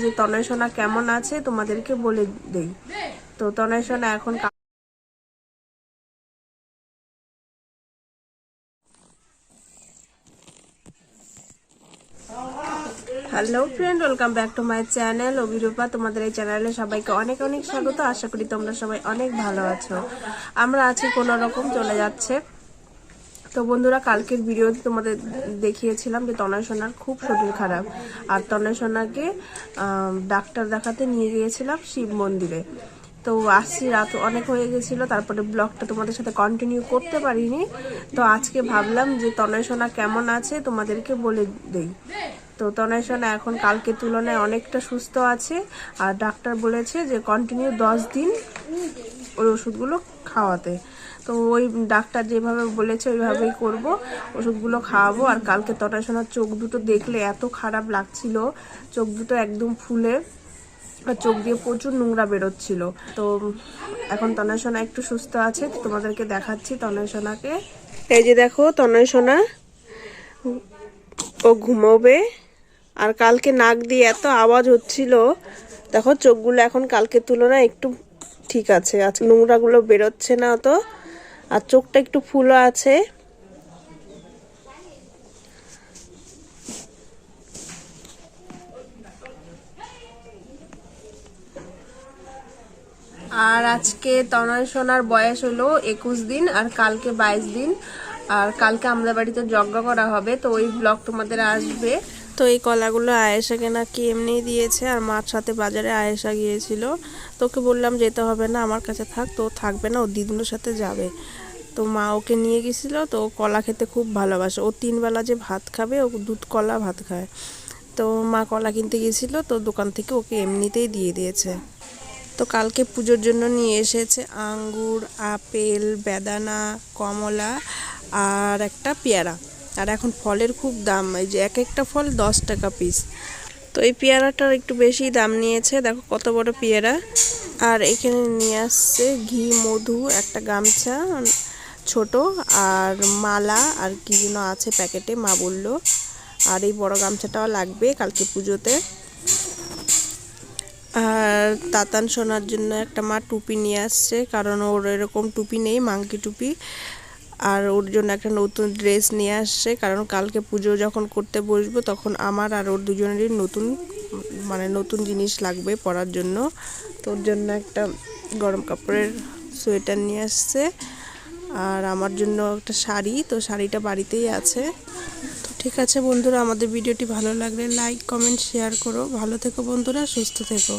যে তনয় সোনা কেমন আছে তোমাদেরকে বলে দেই। তো তনয় সোনা এখন hello friend welcome back to my channel Abhirupa. তোমাদের এই চ্যানেলে সবাইকে অনেক অনেক স্বাগত। আশা করি তোমরা সবাই অনেক ভালো আছো। আমরা আছি কোনো রকম, চলে যাচ্ছে। তো বন্ধুরা, কালকের ভিডিওতে তোমাদের দেখিয়েছিলাম যে তনয় সোনার খুব শরীর খারাপ। আর তনয় সোনাকে ডাক্তার দেখাতে নিয়ে গিয়েছিলাম শিব মন্দিরে। তো আসছি, রাত অনেক হয়ে গেছিল, তারপরে ব্লগটা তোমাদের সাথে কন্টিনিউ করতে পারিনি। তো আজকে ভাবলাম যে তনয় সোনা কেমন আছে তোমাদেরকে বলে দেই। তো তনয় সোনা এখন কালকের তুলনায় অনেকটা সুস্থ আছে। আর ডাক্তার বলেছে যে কন্টিনিউ দশ দিন ওই ওষুধগুলো খাওয়াতে। তো ওই ডাক্তার যেভাবে বলেছে, ওইভাবেই করব। ওষুধগুলো খাওয়াবো। আর কালকে তটায় সোনার চোখ দুটো দেখলে এত খারাপ লাগছিল। চোখ দুটো একদম ফুলে আর চোখ দিয়ে প্রচুর নোংরা বেরোচ্ছিল। তো এখন তনয় সোনা একটু সুস্থ আছে। তোমাদেরকে দেখাচ্ছি তনয় সোনাকে। এই যে দেখো, তনয় সোনা। ও ঘুমোবে। আর কালকে নাক দিয়ে এত আওয়াজ হচ্ছিল। দেখো, চোখগুলো এখন কালকের তুলনায় একটু ঠিক আছে, আজ নোংরাগুলো বেরোচ্ছে না তো। আর চোখটা একটু ফুলো আছে। আর আজকে তনয় সোনার বয়স হলো একুশ দিন, আর কালকে বাইশ দিন। আর কালকে আমাদের বাড়িতে যজ্ঞ করা হবে, তো ওই ব্লগ তোমাদের আসবে। তো এই কলাগুলো আয়েশাকে নাকি এমনি দিয়েছে? আর মার সাথে বাজারে আয়েশা গিয়েছিল। তোকে বললাম যেতে হবে না, আমার কাছে থাক, তো থাকবে না, ও দিদুনের সাথে যাবে। তো মা ওকে নিয়ে গেছিল তো কলা খেতে খুব ভালোবাসে। ও তিনবেলা যে ভাত খাবে, ও দুধ কলা ভাত খায়। তো মা কলা কিনতে গেছিল তো দোকান থেকে ওকে এমনিতেই দিয়ে দিয়েছে। তো কালকে পুজোর জন্য নিয়ে এসেছে আঙ্গুর, আপেল, বেদানা, কমলা আর একটা পেয়ারা। আর এখন ফলের খুব দাম, এই যে এক একটা ফল দশ টাকা পিস তো এই পেয়ারাটার একটু বেশি দাম নিয়েছে, দেখো কত বড় পেয়ারা। আর এখানে নিয়ে আসছে ঘি, মধু, একটা গামছা, ছোট, আর মালা, আর কি যেন আছে প্যাকেটে, মা বলল। আর এই বড় গামছাটাও লাগবে কালকে পুজোতে। আর তাতান শোনার জন্য একটা মা টুপি নিয়ে আসছে, কারণ ওর এরকম টুপি নেই, মাংকি টুপি। আর ওর জন্য একটা নতুন ড্রেস নিয়ে আসছে। কারণ কালকে পুজো যখন করতে বসবো, তখন আমার আর ওর দুজনেরই নতুন মানে নতুন জিনিস লাগবে পরার জন্য। তো ওর জন্য একটা গরম কাপড়ের সোয়েটার নিয়ে আসছে। আর আমার জন্য একটা শাড়ি, তো শাড়িটা বাড়িতেই আছে। তো ঠিক আছে বন্ধুরা, আমাদের ভিডিওটি ভালো লাগলে লাইক কমেন্ট শেয়ার করো। ভালো থেকো বন্ধুরা, সুস্থ থেকো।